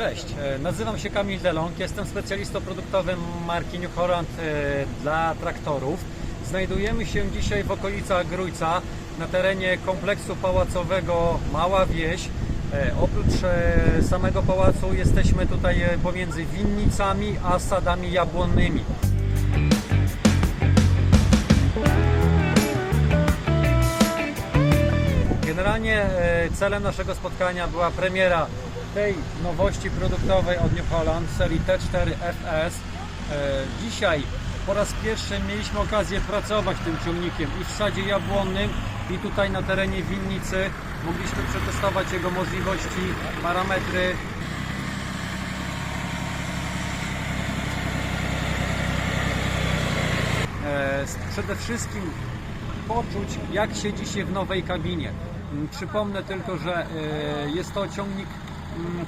Cześć, e, nazywam się Kamil Delong, jestem specjalistą produktowym marki New Holland e, dla traktorów. Znajdujemy się dzisiaj w okolicach Grójca na terenie kompleksu pałacowego Mała Wieś. E, Oprócz samego pałacu jesteśmy tutaj pomiędzy winnicami a sadami jabłonnymi. Generalnie celem naszego spotkania była premiera tej nowości produktowej od New Holland serii T4 FS. E, Dzisiaj po raz pierwszy mieliśmy okazję pracować tym ciągnikiem i w sadzie jabłonnym i tutaj na terenie winnicy. Mogliśmy przetestować jego możliwości, parametry, e, przede wszystkim poczuć, jak siedzi się w nowej kabinie. Mm, Przypomnę tylko, że e, jest to ciągnik,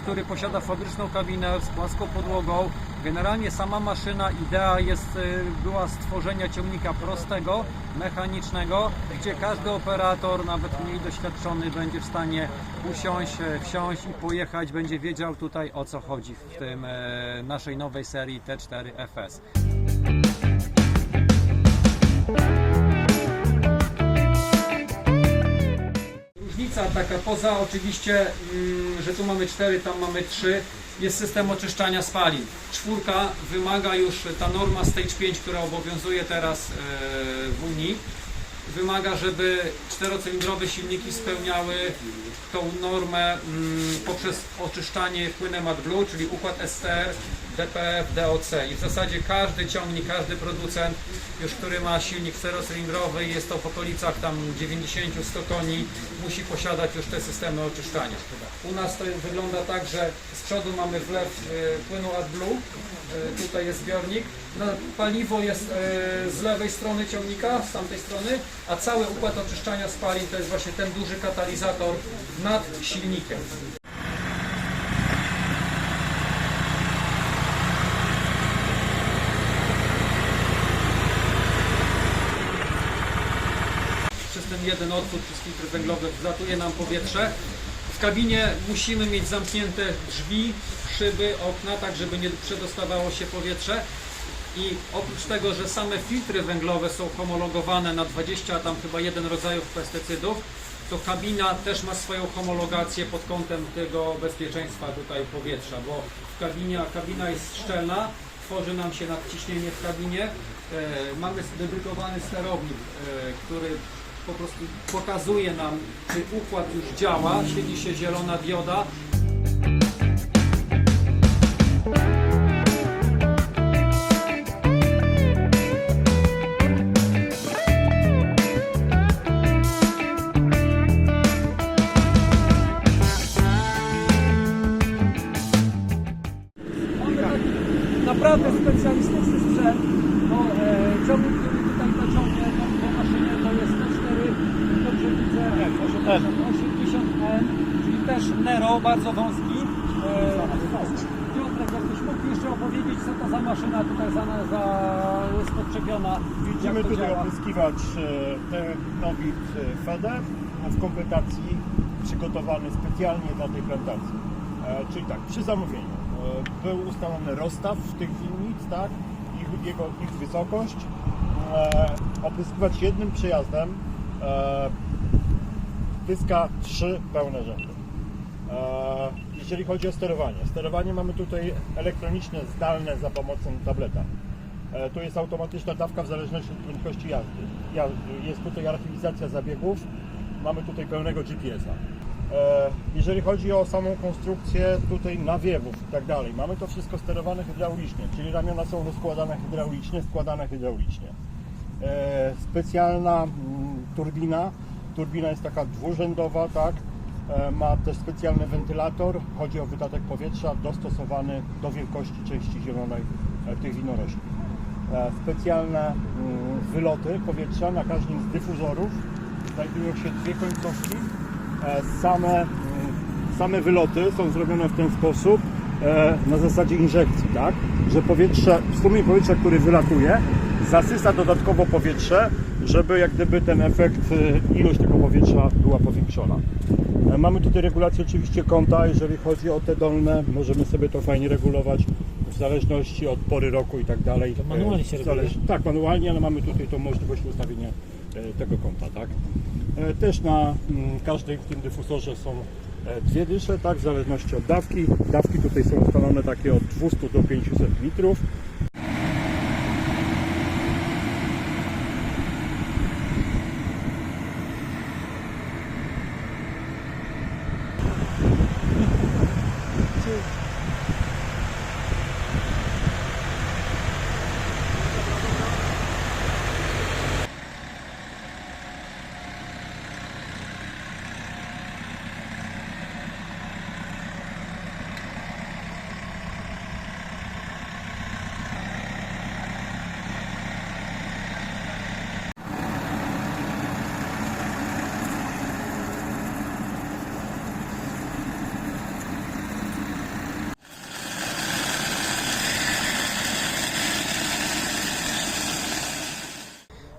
który posiada fabryczną kabinę z płaską podłogą. Generalnie sama maszyna, idea jest, e, była stworzenia ciągnika prostego, mechanicznego, gdzie każdy operator, nawet mniej doświadczony, będzie w stanie usiąść, e, wsiąść i pojechać, będzie wiedział tutaj o co chodzi w tym e, naszej nowej serii T4 FS. Różnica taka poza oczywiście, mm, że tu mamy 4, tam mamy 3, jest system oczyszczania spalin. Czwórka wymaga już, ta norma Stage 5, która obowiązuje teraz e, w Unii, wymaga, żeby czterocylindrowe silniki spełniały tą normę mm, poprzez oczyszczanie płynem AdBlue, czyli układ STR, DPF, DOC. I w zasadzie każdy ciągnik, każdy producent, już który ma silnik czterocylindrowy, jest to w okolicach tam 90-100 koni, musi posiadać już te systemy oczyszczania. U nas to wygląda tak, że z przodu mamy wlew e, płynu AdBlue, e, tutaj jest zbiornik, na paliwo jest e, z lewej strony ciągnika, z tamtej strony, a cały układ oczyszczania spalin to jest właśnie ten duży katalizator nad silnikiem. Przez ten jeden otwór przez filtr węglowy wlatuje nam powietrze. W kabinie musimy mieć zamknięte drzwi, szyby, okna, tak żeby nie przedostawało się powietrze. I oprócz tego, że same filtry węglowe są homologowane na 20 tam chyba jeden rodzajów pestycydów, to kabina też ma swoją homologację pod kątem tego bezpieczeństwa tutaj powietrza, bo w kabinie, kabina jest szczelna, tworzy nam się nadciśnienie w kabinie. E, mamy dedykowany sterownik, e, który po prostu pokazuje nam, czy układ już działa, świeci się zielona dioda, naprawdę specjalistyczny sprzęt, bo e, ciągnik, który tutaj pociągnie po, po maszynie to jest T4, dobrze widzę, 80N, czyli też Nero, bardzo wąski. E, Piotrek, jakbyś mógł jeszcze opowiedzieć, co to za maszyna tutaj za, za, jest podczepiona, Widzimy jak to tutaj działa? opryskiwacz e, Technobit e, Fede w kompletacji przygotowany specjalnie dla tej plantacji. E, Czyli tak, przy zamówieniu e, był ustalony rozstaw tych winnic, tak, ich, jego, ich wysokość. E, Opryskiwacz jednym przejazdem pyska trzy pełne rzędy. Jeżeli chodzi o sterowanie, sterowanie mamy tutaj elektroniczne, zdalne za pomocą tableta. Tu jest automatyczna dawka w zależności od prędkości jazdy. Ja- Jest tutaj archiwizacja zabiegów, mamy tutaj pełnego GPS-a. E, Jeżeli chodzi o samą konstrukcję tutaj nawiewów i tak dalej, mamy to wszystko sterowane hydraulicznie, czyli ramiona są rozkładane hydraulicznie, składane hydraulicznie. E, Specjalna mm, turbina, turbina jest taka dwurzędowa, tak, E, ma też specjalny wentylator, chodzi o wydatek powietrza dostosowany do wielkości części zielonej tych winorośli. Specjalne mm, wyloty powietrza na każdym z dyfuzorów znajdują się dwie końcówki. E, Same, same wyloty są zrobione w ten sposób e, na zasadzie injekcji, tak? Że powietrze, strumień powietrza, który wylatuje, zasysa dodatkowo powietrze żeby jak gdyby ten efekt, e, ilość tego powietrza była powiększona. Mamy tutaj regulację oczywiście kąta, jeżeli chodzi o te dolne, możemy sobie to fajnie regulować w zależności od pory roku i tak dalej. To manualnie się reguluje? Tak, manualnie, ale mamy tutaj tą możliwość ustawienia tego kąta, tak. E, Też na mm, każdej w tym dyfusorze są e, dwie dysze, tak, w zależności od dawki. Dawki tutaj są ustalone takie od 200 do 500 litrów.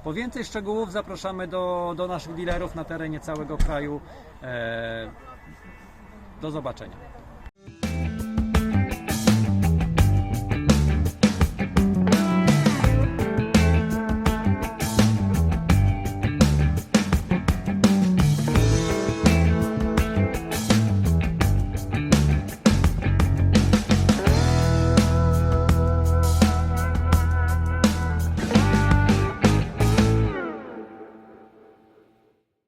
Po więcej szczegółów zapraszamy do, do naszych dealerów na terenie całego kraju. E, do zobaczenia.